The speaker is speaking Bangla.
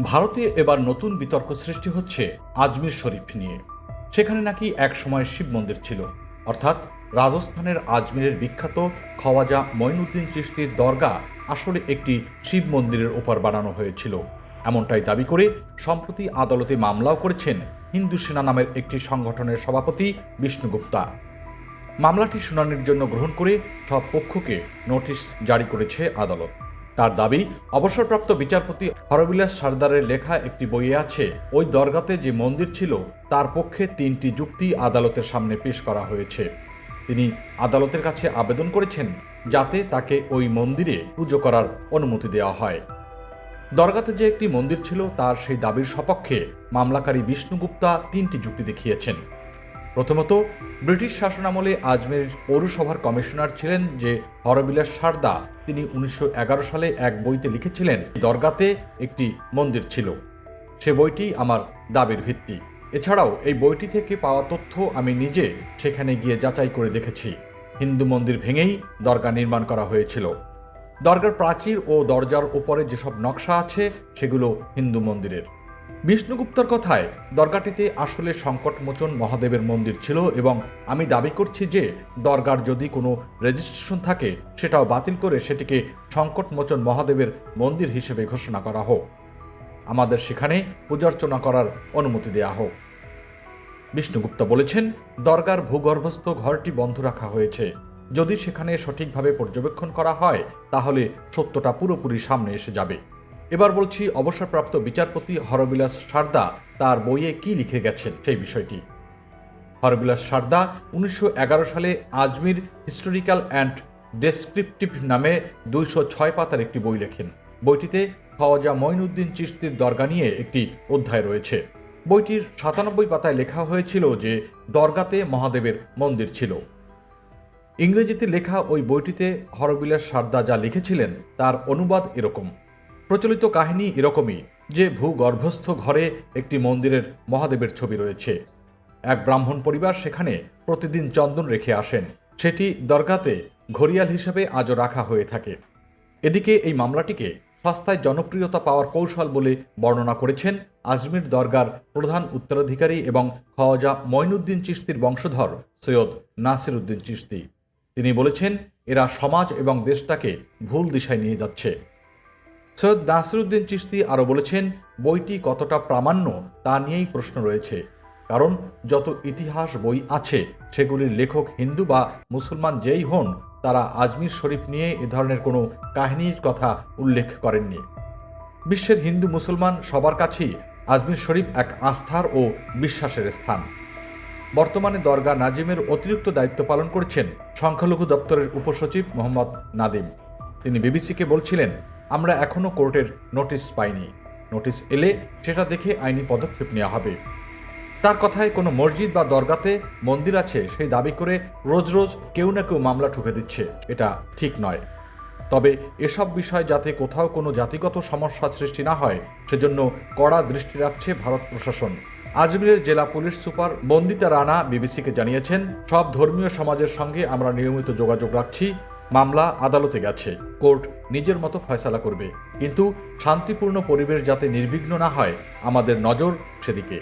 ভারতে এবার নতুন বিতর্ক সৃষ্টি হচ্ছে আজমির শরীফ নিয়ে। সেখানে নাকি এক সময় শিব মন্দির ছিল। অর্থাৎ রাজস্থানের আজমিরের বিখ্যাত খওয়াজা মঈনুদ্দিন চিশতির দরগা আসলে একটি শিব মন্দিরের ওপর বানানো হয়েছিল। এমনটাই দাবি করে সম্প্রতি আদালতে মামলাও করেছেন হিন্দু সেনা নামের একটি সংগঠনের সভাপতি বিষ্ণুগুপ্তা। মামলাটি শুনানির জন্য গ্রহণ করে সব পক্ষকে নোটিশ জারি করেছে আদালত। তার দাবি, অবসরপ্রাপ্ত বিচারপতি হরবিলাস সর্দারের লেখা একটি বইয়ে আছে, ওই দরগাতে যে মন্দির ছিল, তার পক্ষে তিনটি যুক্তি আদালতের সামনে পেশ করা হয়েছে। তিনি আদালতের কাছে আবেদন করেছেন যাতে তাকে ওই মন্দিরে পুজো করার অনুমতি দেওয়া হয়। দরগাতে যে একটি মন্দির ছিল, তার সেই দাবির সপক্ষে মামলাকারী বিষ্ণুগুপ্তা তিনটি যুক্তি দেখিয়েছেন। প্রথমত, ব্রিটিশ শাসনামলে আজমের পৌরসভার কমিশনার ছিলেন যে হরবিলাস সারদা। তিনি উনিশশো এগারো সালে এক বইতে লিখেছিলেন, দরগাতে একটি মন্দির ছিল। সে বইটি আমার দাবির ভিত্তি। এছাড়াও এই বইটি থেকে পাওয়া তথ্য আমি নিজে সেখানে গিয়ে যাচাই করে দেখেছি। হিন্দু মন্দির ভেঙেই দরগা নির্মাণ করা হয়েছিল। দরগার প্রাচীর ও দরজার উপরে যেসব নকশা আছে, সেগুলো হিন্দু মন্দিরের। বিষ্ণুগুপ্তর কথায়, দরগাটিতে আসলে সংকটমোচন মহাদেবের মন্দির ছিল এবং আমি দাবি করছি যে, দরগার যদি কোনো রেজিস্ট্রেশন থাকে, সেটাও বাতিল করে সেটিকে সংকটমোচন মহাদেবের মন্দির হিসেবে ঘোষণা করা হোক। আমাদের সেখানে পূজার্চনা করার অনুমতি দেওয়া হোক। বিষ্ণুগুপ্ত বলেছেন, দরগার ভূগর্ভস্থ ঘরটি বন্ধ রাখা হয়েছে। যদি সেখানে সঠিকভাবে পর্যবেক্ষণ করা হয়, তাহলে সত্যটা পুরোপুরি সামনে এসে যাবে। এবার বলছি, অবসরপ্রাপ্ত বিচারপতি হরবিলাস সারদা তার বইয়ে কি লিখে গেছেন সেই বিষয়টি। হরবিলাস সারদা উনিশশো এগারো সালে আজমির হিস্টোরিক্যাল অ্যান্ড ডেসক্রিপটিভ নামে দুইশো ছয় পাতার একটি বই লেখেন। বইটিতে খাওয়াজা মঈনুদ্দিন চিশতির দরগা নিয়ে একটি অধ্যায় রয়েছে। বইটির সাতানব্বই পাতায় লেখা হয়েছিল যে, দরগাতে মহাদেবের মন্দির ছিল। ইংরেজিতে লেখা ওই বইটিতে হরবিলাস সারদা যা লিখেছিলেন, তার অনুবাদ এরকম। প্রচলিত কাহিনী এরকমই যে ভূগর্ভস্থ ঘরে একটি মন্দিরের মহাদেবের ছবি রয়েছে। এক ব্রাহ্মণ পরিবার সেখানে প্রতিদিন চন্দন রেখে আসেন। সেটি দরগাতে ঘড়িয়াল হিসেবে আজও রাখা হয়ে থাকে। এদিকে এই মামলাটিকে সস্তায় জনপ্রিয়তা পাওয়ার কৌশল বলে বর্ণনা করেছেন আজমির দরগার প্রধান উত্তরাধিকারী এবং খাওয়াজা মঈনুদ্দিন চিশতির বংশধর সৈয়দ নাসির উদ্দিন চিশতি। তিনি বলেছেন, এরা সমাজ এবং দেশটাকে ভুল দিশায় নিয়ে যাচ্ছে। সৈয়দ নাসিরুদ্দিন চিশতি আরও বলেছেন, বইটি কতটা প্রামাণ্য তা নিয়েই প্রশ্ন রয়েছে। কারণ, যত ইতিহাস বই আছে, সেগুলির লেখক হিন্দু বা মুসলমান যেই হন, তারা আজমির শরীফ নিয়ে এ ধরনের কোনো কাহিনীর কথা উল্লেখ করেননি। বিশ্বের হিন্দু মুসলমান সবার কাছেই আজমির শরীফ এক আস্থার ও বিশ্বাসের স্থান। বর্তমানে দরগা নাজিমের অতিরিক্ত দায়িত্ব পালন করছেন সংখ্যালঘু দপ্তরের উপসচিব মোহাম্মদ নাদিম। তিনি বিবিসিকে বলছিলেন আমরা এখনও কোর্টের নোটিশ পাইনি। নোটিশ এলে সেটা দেখে আইনি পদক্ষেপ নেওয়া হবে। তার কথায় কোনো মসজিদ বা দরগাতে মন্দির আছে, সেই দাবি করে রোজ রোজ কেউ না কেউ মামলা ঠুকে দিচ্ছে। এটা ঠিক নয়। তবে এসব বিষয় যাতে কোথাও কোনো জাতিগত সমস্যা সৃষ্টি না হয়, সেজন্য কড়া দৃষ্টি রাখছে ভারত প্রশাসন। আজমিরের জেলা পুলিশ সুপার বন্দিতা রানা বিবিসিকে জানিয়েছেন, সব ধর্মীয় সমাজের সঙ্গে আমরা নিয়মিত যোগাযোগ রাখছি মামলা আদালতে গেছে। কোর্ট নিজের মতো ফয়সালা করবে। কিন্তু শান্তিপূর্ণ পরিবেশ যাতে নির্বিঘ্ন না হয়, আমাদের নজর সেদিকে।